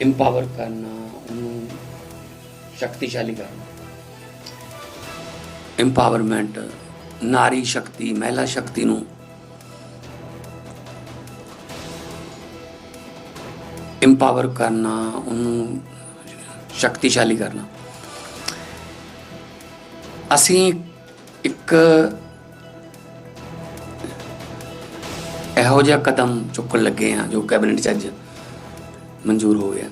ਇੰਪਾਵਰ ਕਰਨਾ, ਉਹਨੂੰ ਸ਼ਕਤੀਸ਼ਾਲੀ ਕਰਨਾ। ਇੰਪਾਵਰਮੈਂਟ ਨਾਰੀ ਸ਼ਕਤੀ, ਮਹਿਲਾ ਸ਼ਕਤੀ ਨੂੰ ਇੰਪਾਵਰ ਕਰਨਾ, ਉਹਨੂੰ ਸ਼ਕਤੀਸ਼ਾਲੀ ਕਰਨਾ। ਅਸੀਂ ਇੱਕ ਇਹੋ ਜਿਹਾ ਕਦਮ ਚੁੱਕਣ ਲੱਗੇ ਹਾਂ ਜੋ ਕੈਬਨਿਟ 'ਚ ਅੱਜ ਮਨਜ਼ੂਰ ਹੋ ਗਿਆ।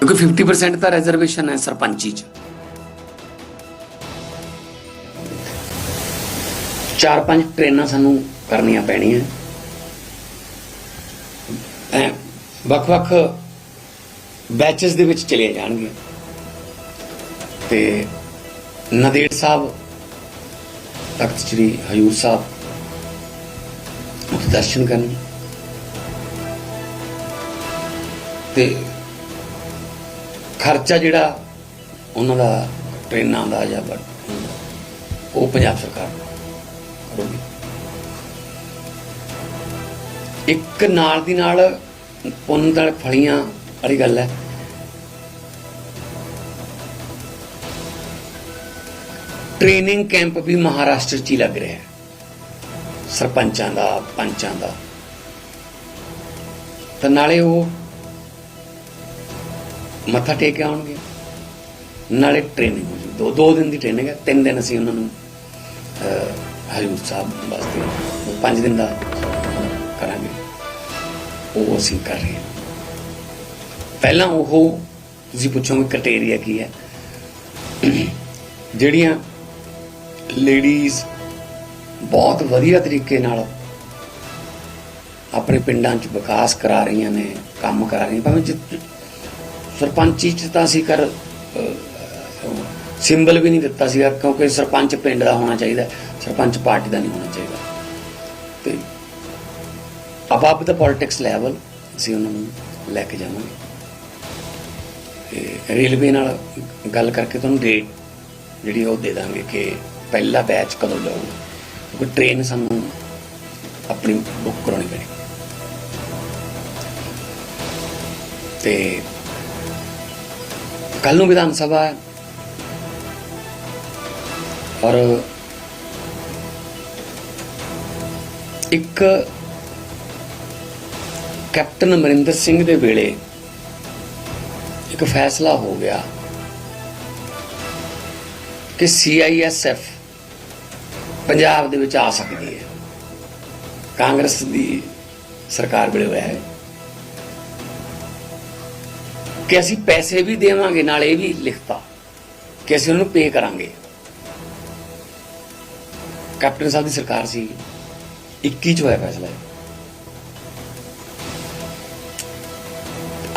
ਕਿਉਂਕਿ 50% ਤਾਂ ਰਿਜ਼ਰਵੇਸ਼ਨ ਹੈ ਸਰਪੰਚੀ 'ਚ। ਚਾਰ ਪੰਜ ਟ੍ਰੇਨਾਂ ਸਾਨੂੰ ਕਰਨੀਆਂ ਪੈਣੀਆਂ। ਵੱਖ-ਵੱਖ ਬੈਚਸ ਦੇ ਵਿੱਚ ਚਲੇ ਜਾਣਗੇ ਤੇ ਨਦੇੜ ਸਾਹਿਬ, ਤਖਤ ਸ੍ਰੀ ਹਜੂਰ ਸਾਹਿਬ, ਉੱਥੇ ਦਰਸ਼ਨ ਕਰਨ ਤੇ ਖਰਚਾ ਜਿਹੜਾ ਉਹਨਾਂ ਦਾ ਟ੍ਰੇਨਾਂ ਦਾ ਜਾਂ ਬਟ ਉਹ ਪੰਜਾਬ ਸਰਕਾਰ ਕਰੂਗੀ। ਇੱਕ ਨਾਲ ਦੀ ਨਾਲ ਪੁੰਨ ਨਾਲ ਫਲੀਆਂ ਵਾਲੀ ਗੱਲ ਹੈ। ਟ੍ਰੇਨਿੰਗ ਕੈਂਪ ਵੀ ਮਹਾਰਾਸ਼ਟਰ 'ਚ ਹੀ ਲੱਗ ਰਿਹਾ ਹੈ। ਸਰਪੰਚਾਂ ਦਾ, ਪੰਚਾਂ ਦਾ। ਤਾਂ ਨਾਲੇ ਉਹ ਮੱਥਾ ਟੇਕ ਕੇ ਆਉਣਗੇ। ਨਾਲੇ ਟ੍ਰੇਨਿੰਗ ਹੋ ਜੂ। ਦੋ ਦੋ ਦਿਨ ਦੀ ਟ੍ਰੇਨਿੰਗ ਹੈ। ਤਿੰਨ ਦਿਨ ਅਸੀਂ ਉਹਨਾਂ ਨੂੰ ਹਜੂਰ ਸਾਹਿਬ ਵਾਸਤੇ ਪੰਜ ਦਿਨ ਦਾ ਕਰਾਂਗੇ। ਉਹ ਅਸੀਂ ਕਰ ਰਹੇ ਹਾਂ। ਪਹਿਲਾਂ ਉਹ ਤੁਸੀਂ ਪੁੱਛੋਗੇ ਕ੍ਰਾਈਟੇਰੀਆ ਕੀ ਹੈ। ਜਿਹੜੀਆਂ ਲੇਡੀਜ਼ ਬਹੁਤ ਵਧੀਆ ਤਰੀਕੇ ਨਾਲ ਆਪਣੇ ਪਿੰਡਾਂ 'ਚ ਵਿਕਾਸ ਕਰਾ ਰਹੀਆਂ ਨੇ, ਕੰਮ ਕਰਾ ਰਹੀਆਂ ਭਾਵੇਂ ਜਿ- ਸਰਪੰਚੀ 'ਚ ਤਾਂ ਅਸੀਂ ਕਰ ਸਿੰਬਲ ਵੀ ਨਹੀਂ ਦਿੱਤਾ ਸੀਗਾ, ਕਿਉਂਕਿ ਸਰਪੰਚ ਪਿੰਡ ਦਾ ਹੋਣਾ ਚਾਹੀਦਾ, ਸਰਪੰਚ ਪਾਰਟੀ ਦਾ ਨਹੀਂ ਹੋਣਾ ਚਾਹੀਦਾ। ਅਬਵ ਦਾ ਪੋਲਿਟਿਕਸ ਲੈਵਲ ਅਸੀਂ ਉਹਨਾਂ ਨੂੰ ਲੈ ਕੇ ਜਾਵਾਂਗੇ। ਤੇ ਰੇਲਵੇ ਨਾਲ ਗੱਲ ਕਰਕੇ ਤੁਹਾਨੂੰ ਡੇਟ ਜਿਹੜੀ ਉਹ ਦੇ ਦਾਂਗੇ ਕਿ ਪਹਿਲਾ ਬੈਚ ਕਦੋਂ ਜਾਊਗਾ ਕਿਉਂਕਿ ਟ੍ਰੇਨ ਸਾਨੂੰ ਆਪਣੀ ਬੁੱਕ ਕਰਾਉਣੀ ਪੈਣੀ। ਤੇ ਕੱਲ ਨੂੰ ਵਿਧਾਨ ਸਭਾ ਹੈ। ਔਰ ਇੱਕ ਕੈਪਟਨ ਅਮਰਿੰਦਰ ਸਿੰਘ ਦੇ ਵੇਲੇ ਇੱਕ ਫੈਸਲਾ ਹੋ ਗਿਆ ਕਿ ਸੀਆਈਐਸਐਫ ਪੰਜਾਬ ਦੇ ਵਿੱਚ ਆ ਸਕਦੀ ਹੈ। ਕਾਂਗਰਸ ਦੀ ਸਰਕਾਰ ਵੇਲੇ ਹੋਇਆ ਹੈ। ਕਿ ਅਸੀਂ ਪੈਸੇ ਵੀ ਦੇਵਾਂਗੇ, ਨਾਲ ਇਹ ਵੀ ਲਿਖਤਾ ਕਿ ਅਸੀਂ ਉਹਨੂੰ ਪੇ ਕਰਾਂਗੇ। ਕੈਪਟਨ ਸਾਹਿਬ ਦੀ ਸਰਕਾਰ ਸੀ। 21 ਚ ਹੋਇਆ ਫੈਸਲਾ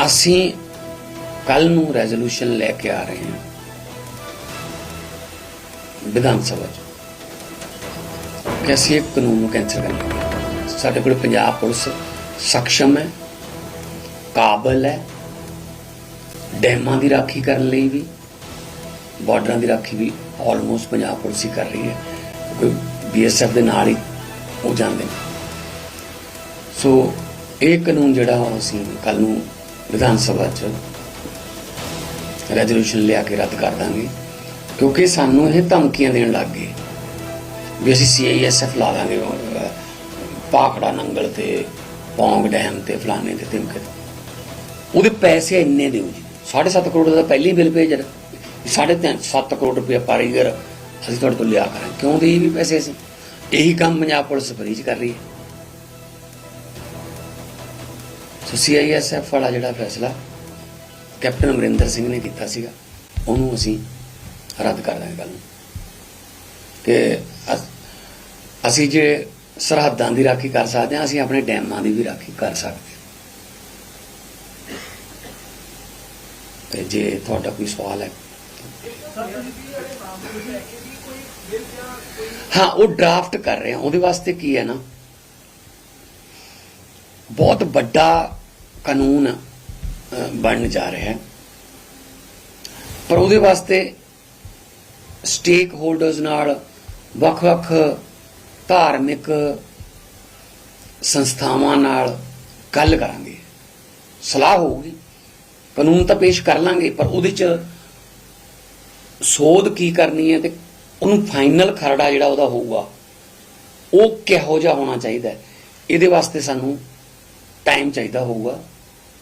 ਅਸੀਂ ਕੱਲ ਨੂੰ ਰੈਜ਼ੋਲੂਸ਼ਨ ਲੈ ਕੇ ਆ ਰਹੇ ਹਾਂ ਵਿਧਾਨ ਸਭਾ ਚ ਕਿ ਅਸੀਂ ਇੱਕ ਕਾਨੂੰਨ ਨੂੰ ਕੈਂਸਲ ਕਰਨਾ ਸਾਡੇ ਕੋਲ ਪੰਜਾਬ ਪੁਲਿਸ ਸક્ષਮ ਹੈ, ਕਾਬਲ ਹੈ, ਡੈਮਾਂ ਦੀ ਰਾਖੀ ਕਰਨ ਲਈ ਵੀ, ਬਾਰਡਰਾਂ ਦੀ ਰਾਖੀ ਵੀ ਆਲਮੋਸਟ ਪੰਜਾਬ ਪੁਲਿਸ ਹੀ ਕਰ ਰਹੀ ਹੈ। ਕਿਉਂਕਿ ਬੀਐਸਐਫ ਦੇ ਨਾਲ ਹੀ ਹੋ ਜਾਂਦੇ ਨੇ। ਸੋ ਇਹ ਕਾਨੂੰਨ ਜਿਹੜਾ ਉਹ ਅਸੀਂ ਕੱਲ ਨੂੰ ਵਿਧਾਨ ਸਭਾ 'ਚ ਰੈਜ਼ੋਲੂਸ਼ਨ ਲਿਆ ਕੇ ਰੱਦ ਕਰ ਦਾਂਗੇ। ਕਿਉਂਕਿ ਸਾਨੂੰ ਇਹ ਧਮਕੀਆਂ ਦੇਣ ਲੱਗ ਗਏ ਵੀ ਅਸੀਂ ਸੀਆਈਐਸਐਫ ਲਾ ਦਾਂਗੇ ਅਹ, ਪਾਖੜਾ ਨੰਗਲ ਤੇ ਪੌਂਗ ਡੈਮ ਤੇ ਫਲਾਣੇ ਤੇ ਤਿਮਕੇ ਉਹਦੇ ਪੈਸੇ ਇੰਨੇ ਦਿਓ ਜੀ। 7.5 ਕਰੋੜ ਦਾ ਪਹਿਲੀ ਬਿੱਲ ਭੇਜ ਰਿਹਾ ਸਾਢੇ ਤਿੰਨ 7 ਕਰੋੜ ਰੁਪਏ ਪਰ ਈਅਰ ਅਸੀਂ ਤੁਹਾਡੇ ਤੋਂ ਲਿਆ ਕਰਾਂ ਕਿਉਂ ਦੇਈ ਵੀ ਪੈਸੇ ਅਸੀਂ? ਇਹੀ ਕੰਮ ਪੰਜਾਬ ਪੁਲਿਸ ਫਰੀ ਚ ਕਰ ਰਹੀ ਹੈ। ਸੀਆਈਐਸਐਫ ਵਾਲਾ ਜਿਹੜਾ ਫੈਸਲਾ ਕੈਪਟਨ ਅਮਰਿੰਦਰ ਸਿੰਘ ਨੇ ਕੀਤਾ ਸੀਗਾ, ਉਹਨੂੰ ਅਸੀਂ ਰੱਦ ਕਰ ਦਾਂਗੇ ਗੱਲ ਨੂੰ। ਕਿ ਅਸੀਂ ਜੇ ਸਰਹੱਦਾਂ ਦੀ ਰਾਖੀ ਕਰ ਸਕਦੇ ਹਾਂ, ਅਸੀਂ ਆਪਣੇ ਡੈਮਾਂ ਦੀ ਵੀ ਰਾਖੀ ਕਰ ਸਕਦੇ ਤੇ ਜੇ ਤੁਹਾਡਾ ਕੋਈ ਸਵਾਲ ਹੈ। ਹਾਂ, ਉਹ ਡਰਾਫਟ ਕਰ ਰਹੇ ਆ ਉਹਦੇ ਵਾਸਤੇ ਕੀ ਹੈ ਨਾ? ਬਹੁਤ ਵੱਡਾ ਕਾਨੂੰਨ ਅ, ਬਣਨ ਜਾ ਰਿਹਾ ਹੈ। ਪਰ ਉਹਦੇ ਵਾਸਤੇ ਸਟੇਕ ਹੋਲਡਰਸ ਨਾਲ ਵੱਖ-ਵੱਖ ਧਾਰਮਿਕ ਸੰਸਥਾਵਾਂ ਨਾਲ ਗੱਲ ਕਰਾਂਗੇ। ਸਲਾਹ ਹੋਊਗੀ। ਕਾਨੂੰਨ ਤਾਂ ਪੇਸ਼ ਕਰ ਲਾਂਗੇ ਪਰ ਉਹਦੇ ਚ ਸੋਧ ਕੀ ਕਰਨੀ ਹੈ ਤੇ ਉਹਨੂੰ ਫਾਈਨਲ ਖਰੜਾ ਜਿਹੜਾ ਉਹਦਾ ਹੋਊਗਾ ਉਹ ਕਿਹੋ ਜਿਹਾ ਹੋਣਾ ਚਾਹੀਦਾ ਇਹਦੇ ਵਾਸਤੇ ਸਾਨੂੰ ਟਾਈਮ ਚਾਹੀਦਾ ਹੋਊਗਾ।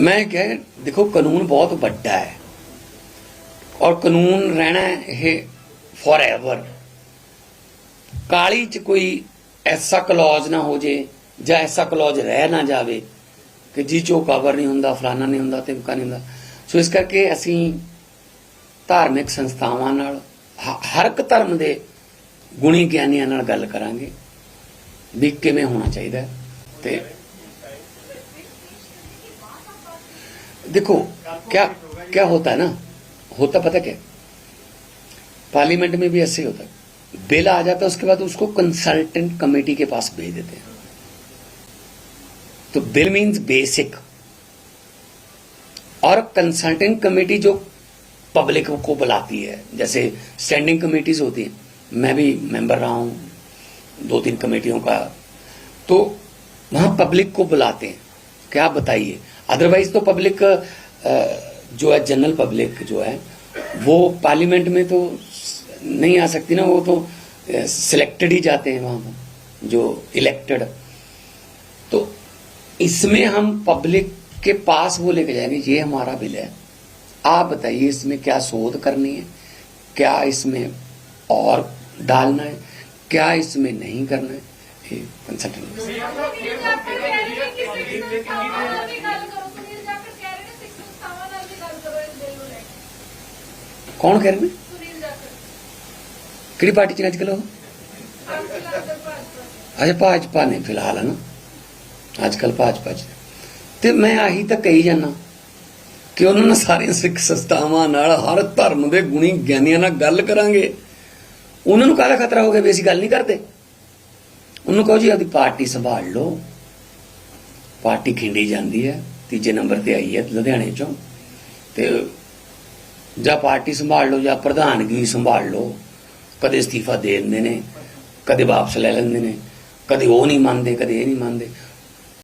ਮੈਂ ਕਹੇ ਦੇਖੋ, ਕਾਨੂੰਨ ਬਹੁਤ ਵੱਡਾ ਹੈ। ਔਰ ਕਾਨੂੰਨ ਰਹਿਣਾ ਇਹ ਫੋਰਐਵਰ ਕਾਲੀ ਚ ਕੋਈ ਐਸਾ ਕਲੌਜ ਨਾ ਹੋ ਜੇ ਜਾਂ ਐਸਾ ਕਲੌਜ ਰਹਿ ਨਾ ਜਾਵੇ ਕਿ ਜੀ ਚੋ ਕਵਰ ਨਹੀਂ ਹੁੰਦਾ ਫਲਾਣਾ ਨਹੀਂ ਹੁੰਦਾ ਤੇ ਨਹੀਂ ਹੁੰਦਾ। ਸੋ ਇਸ ਕਰਕੇ ਅਸੀਂ ਧਾਰਮਿਕ ਸੰਸਥਾਵਾਂ ਨਾਲ ਹਰ ਇੱਕ ਧਰਮ ਦੇ ਗੁਣੀ ਗਿਆਨੀਆਂ ਨਾਲ ਗੱਲ ਕਰਾਂਗੇ ਵੀ ਕਿਵੇਂ ਹੋਣਾ ਚਾਹੀਦਾ ਹੈ ਤੇ देखो क्या क्या होता है ना होता पता क्या पार्लियामेंट में भी ऐसे ही होता है बिल आ जाता है उसके बाद उसको कंसल्टेंट कमेटी के पास भेज देते हैं तो बिल मींस बेसिक और कंसल्टेंट कमेटी जो पब्लिक को बुलाती है जैसे स्टैंडिंग कमेटीज होती हैं मैं भी मेंबर रहा हूँ दो तीन कमेटियों का। तो वहाँ पब्लिक को बुलाते हैं। क्या बताइए? अदरवाइज़ तो पब्लिक जो है जनरल पब्लिक जो है, वो पार्लियामेंट में तो नहीं आ सकती ना, वो तो सिलेक्टेड ही जाते हैं वहाँ, जो इलेक्टेड तो इसमें हम पब्लिक के पास वो लेके जाएँगे, ये हमारा बिल है। आप बताइए इसमें क्या शोध करनी है, क्या इसमें और डालना है क्या इसमें नहीं करना है ये कंसल्टेंट ਸੁਨੀਲ ਜਾਖੜ ਕਹਿ ਰਹੇ ਨੇ ਕਿ ਸਿੱਖ ਸੰਸਥਾਵਾਂ ਨਾਲ ਵੀ ਗੱਲ ਕਰੋ ਸੁਨੀਲ ਜਾਖੜ ਕਹਿ ਰਹੇ ਨੇ ਸਿੱਖ ਸੰਸਥਾਵਾਂ ਨਾਲ ਵੀ ਗੱਲ ਕਰੋ ਇਸ ਬਿੱਲ ਨੂੰ ਲੈ ਕੇ कौन कह रहे हैं ਸੁਨੀਲ ਜਾਖੜ ਕਿਹੜੀ ਪਾਰਟੀ ਚ ਅੱਜ ਕੱਲ੍ਹ ਉਹ ਆਪ ਲੱਗਦਾ ਭਾਜਪਾ ਅੱਛਾ ਭਾਜਪਾ ਨੇ ਫਿਲਹਾਲ ਹੈ ਨਾ ਅੱਜ ਕੱਲ ਭਾਜਪਾ ਚ ਤੇ ਮੈਂ ਆਹੀ ਤਾਂ ਕਹੀ ਜਾਂਦਾ ਕਿ ਉਹਨਾਂ ਨਾਲ ਸਾਰੀਆਂ ਸਿੱਖ ਸੰਸਥਾਵਾਂ ਨਾਲ ਹਰ ਧਰਮ ਦੇ ਗੁਣੀ ਗਿਆਨੀਆਂ ਨਾਲ ਗੱਲ ਕਰਾਂਗੇ ਉਹਨਾਂ ਨੂੰ ਕਾਹਦਾ ਖਤਰਾ ਹੋ ਗਿਆ ਵੀ ਅਸੀਂ ਗੱਲ ਨਹੀਂ ਕਰਦੇ? ਉਹਨੂੰ ਕਹੋ ਜੀ, ਆਪਦੀ ਪਾਰਟੀ ਸੰਭਾਲ ਲਓ। ਪਾਰਟੀ ਖਿੰਡੀ ਜਾਂਦੀ ਹੈ, ਤੀਜੇ ਨੰਬਰ ਤੇ ਆਈ ਹੈ ਲੁਧਿਆਣੇ ਚੋਂ। ਤੇ ਜਾਂ ਪਾਰਟੀ ਸੰਭਾਲ ਲਓ, ਜਾਂ ਪ੍ਰਧਾਨਗੀ ਸੰਭਾਲ ਲਓ। ਕਦੇ ਅਸਤੀਫਾ ਦੇ ਦਿੰਦੇ ਨੇ, ਕਦੇ ਵਾਪਸ ਲੈ ਲੈਂਦੇ ਨੇ। ਕਦੇ ਉਹ ਨਹੀਂ ਮੰਨਦੇ, ਕਦੇ ਇਹ ਨਹੀਂ ਮੰਨਦੇ।